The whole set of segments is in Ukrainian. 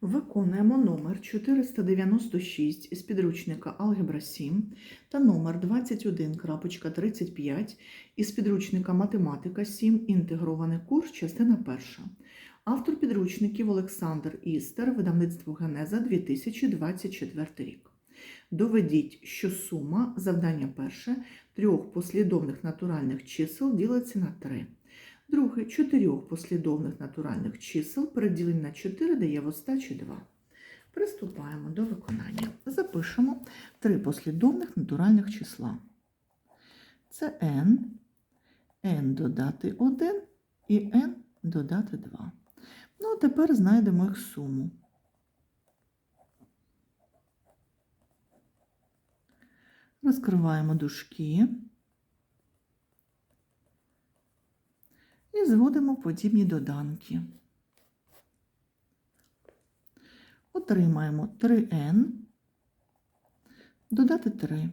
Виконуємо номер 496 із підручника Алгебра 7 та номер 21.35 із підручника Математика 7. Інтегрований курс, частина 1. Автор підручників Олександр Істер, видавництво Генеза 2024 рік. Доведіть, що сума, завдання перше, трьох послідовних натуральних чисел ділиться на 3. Друге, чотирьох послідовних натуральних чисел переділень на 4 дає в остачі 2. Приступаємо до виконання. Запишемо три послідовних натуральних числа. Це n, n додати 1 і n додати 2. Ну, а тепер знайдемо їх суму. Розкриваємо дужки. І зводимо подібні доданки. Отримаємо 3n, додати 3.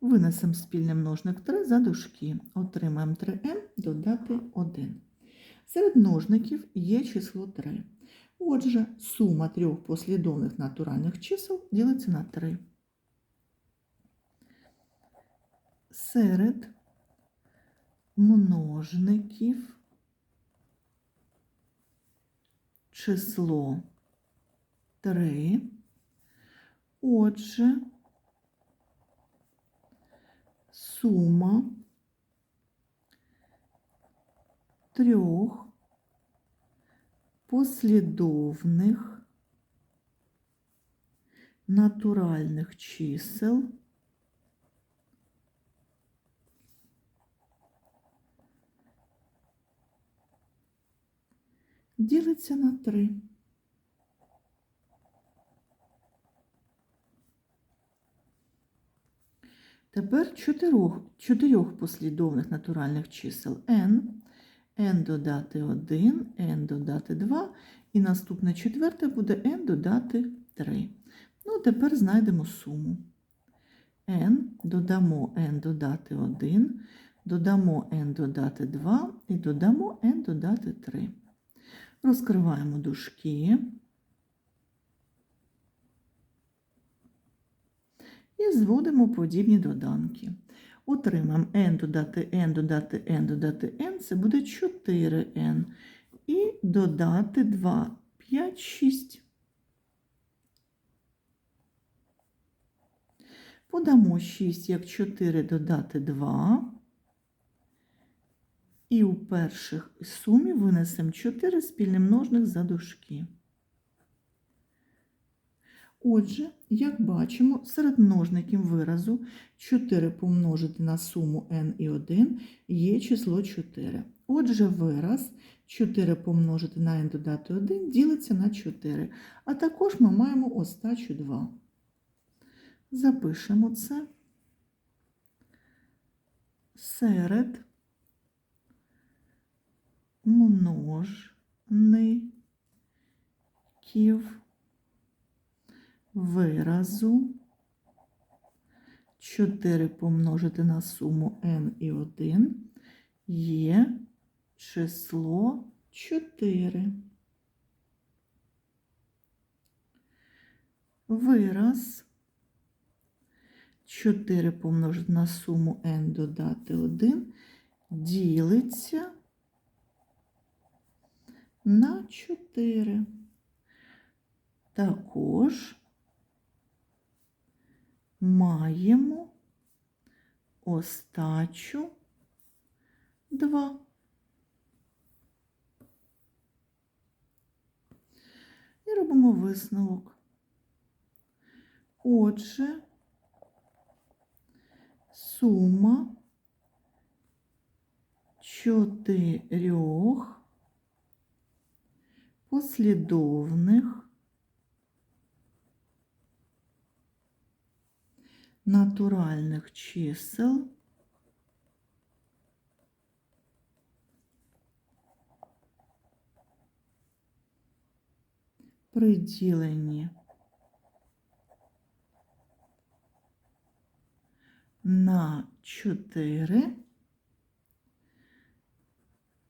Винесемо спільний множник 3 за дужки. Отримаємо 3n, додати 1. Серед множників є число 3. Отже, сума трьох послідовних натуральних чисел ділиться на 3. Серед множників число 3. Отже, сума трьох послідовних натуральних чисел ділиться на 3. Тепер чотирьох, чотирьох послідовних натуральних чисел n, n додати 1, n додати 2, і наступне четверте буде n додати 3. Ну, тепер знайдемо суму. n додамо n додати 1, додамо n додати 2 і додамо n додати 3. Розкриваємо дужки. І зводимо подібні доданки. Отримаємо n додати n додати n додати n, це буде 4n. І додати 2, 5, 6. Подамо 6 як 4 додати 2. І у перших сумі винесемо 4 спільний множник за дужки. Отже, як бачимо, серед множників виразу 4 помножити на суму n і 1 є число 4. Отже, вираз 4 помножити на n додати 1 ділиться на 4. А також ми маємо остачу 2. Запишемо це серед множників виразу 4 помножити на суму n і 1 є число 4. Вираз 4 помножити на суму n додати 1 ділиться на 4. Також маємо остачу 2. І робимо висновок. Отже, сума чотирьох послідовних натуральних чисел приділені на 4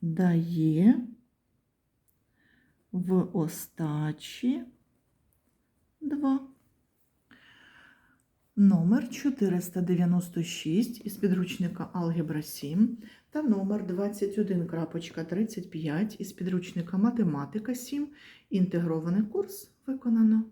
дає в остачі 2. Номер 496 із підручника Алгебра 7 та номер 21.35 із підручника Математика 7. Інтегрований курс виконано.